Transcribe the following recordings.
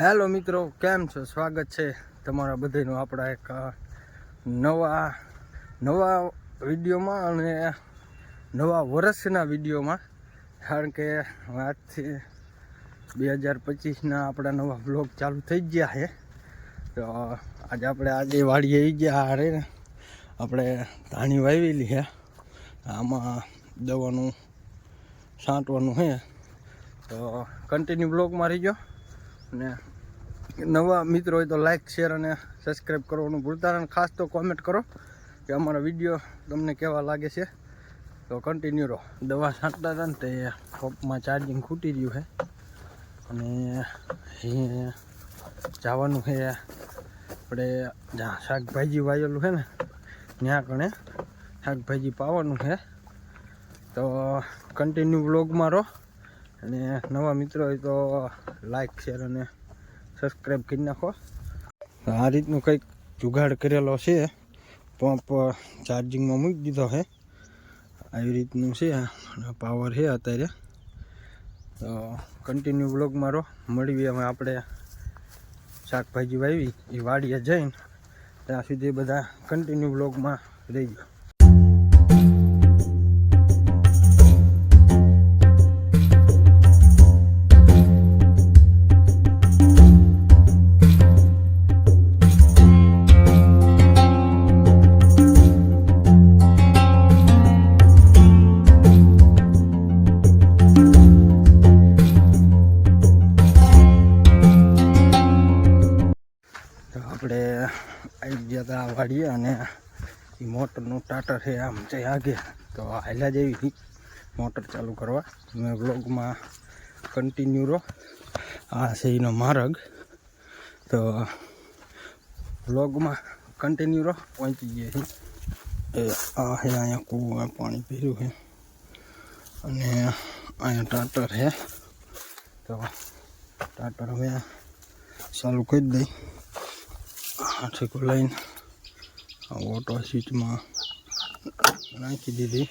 Hello મિત્રો, કેમ છો? સ્વાગત છે તમારા બધાનું આપણા એક નવા નવા વિડીયોમાં અને નવા વર્ષના વિડીયોમાં. કારણ કે આજથી બે હજાર પચીસના આપણા નવા બ્લોગ ચાલુ થઈ ગયા છે. તો આજે આપણે આજે વાડીએ આવી ગયા હારે આપણે ધાણી વાવેલી છે. આમાં દવાનું, છાંટવાનું છે. તો કન્ટિન્યુ બ્લોગમાં રહીજો. અને નવા મિત્રો હોય તો લાઈક શેર અને સબસ્ક્રાઈબ કરવાનું ભૂલતા અને ખાસ તો કોમેન્ટ કરો કે અમારા વીડિયો તમને કેવા લાગે છે. તો કન્ટિન્યુ રહો. દવા છાંટતા હતા ને તે પંપમાં ચાર્જિંગ ખૂટી રહ્યું છે. અને અહીં જવાનું છે. આપણે જ્યાં શાકભાજી વાયેલું છે ને, ત્યાં કણે શાકભાજી પાવાનું છે. તો કન્ટિન્યુ બ્લોગમાં રહો. અને નવા મિત્રો હોય તો લાઈક શેર અને સબસ્ક્રાઈબ કરી નાખો. આ રીતનું કંઈક જુગાડ કરેલો છે. પંપ ચાર્જિંગમાં મૂકી દીધો છે. આવી રીતનું છે. પાવર છે અત્યારે. તો કન્ટિન્યુ બ્લોગ મારો. મળીએ અમે આપણે શાકભાજી વાવી, એ વાડીએ જઈને. ત્યાં સુધી બધા કન્ટિન્યુ બ્લોગમાં રહી ગયો આપણે આવી ગયા હતા વાડીએ અને એ મોટરનું ટાટર છે આમ છે આગે. તો હાલ્યા જેવી મોટર ચાલુ કરવા. મેં બ્લોગમાં કન્ટિન્યુ રહો. આ છે એનો માર્ગ. તો બ્લોગમાં કન્ટિન્યુ રહો. પહોંચી ગયા છીએ. એ આ છે અહીંયા કૂવા પાણી પીર્યું છે. અને અહીંયા ટાટર છે. તો ટાટર હવે ચાલુ કરી દઈ. આઠેકો લઈને ઓટો સીટમાં નાખી દીધી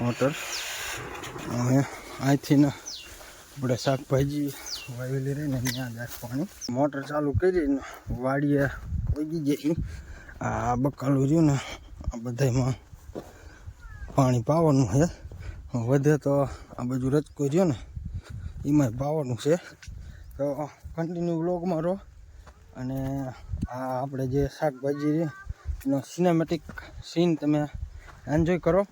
મોટર હવે અહીંથી ને આપણે શાકભાજી વાવેલી રહીને ત્યાં જાય પાણી મોટર ચાલુ કરીને વાડીએ પગી જઈ આ બકાલું રહ્યું ને આ બધામાં પાણી પાવાનું છે. વધે તો આ બાજુ રચકો રહ્યો ને એમાંય પાવાનું છે. તો કન્ટિન્યુ બ્લોગમાં રહો. અને આ આપણે જે શાકભાજી નો સિનેમેટિક સીન તમે એન્જોય કરો.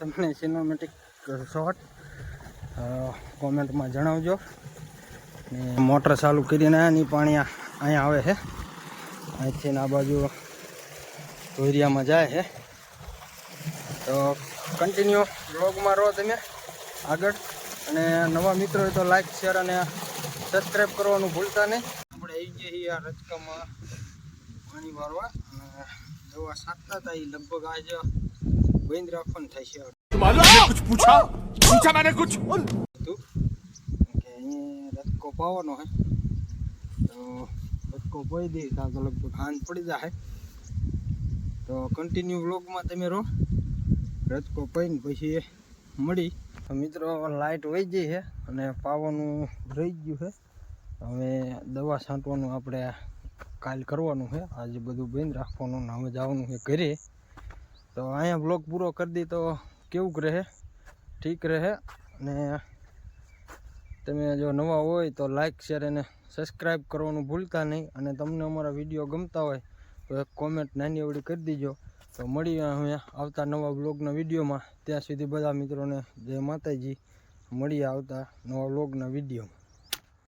તમને સિનેમેટિક શોટ કોમેન્ટમાં જણાવજો. ને મોટર ચાલુ કરીને આની પાણી અહીંયા આવે છે. અહીંથી આ બાજુ ધોરિયામાં જાય છે. તો કન્ટિન્યુ બ્લોગમાં રહો તમે આગળ. અને નવા મિત્રો તો લાઈક શેર અને સબસ્ક્રાઈબ કરવાનું ભૂલતા નહીં. આપણે આવી જઈએ આ રચકામાં પાણી વારવા અને દવા સાતતા હતા એ લગભગ આજે બંધ રાખવાનું થશે मालूम है कुछ पूछा पूछा मैंने कुछ હતું કે અહીંયા રસ્કો પાવાનો હે તો રસ્કો પાઈ દે ત્યાં તો લગભગ હાંજ પડી જાય તો કન્ટિન્યુ વ્લોગમાં તમે રહો રસ્કો પાઈને પછી મળી તો મિત્રો લાઇટ વહી ગઈ છે અને પાવાનું રહી ગયું છે હવે દવા છાંટવાનું આપણે કાલ કરવાનું છે આજે બધું બંધ રાખવાનું ને હવે જવાનું છે ઘરે તો અહીંયા બ્લોગ પૂરો કરી દી તો કેવું રહે, ઠીક રહે અને તમે જો નવા હોય તો લાઇક શેર અને સબસ્ક્રાઈબ કરવાનું ભૂલતા નહીં. અને તમને અમારા વીડિયો ગમતા હોય તો એક કોમેન્ટ નાની એવડી કરી દીજો. તો મળીએ હવે આવતા નવા બ્લોગના વિડીયોમાં ત્યાં સુધી બધા મિત્રોને જય માતાજી. મળીએ આવતા નવા બ્લોગના વિડીયોમાં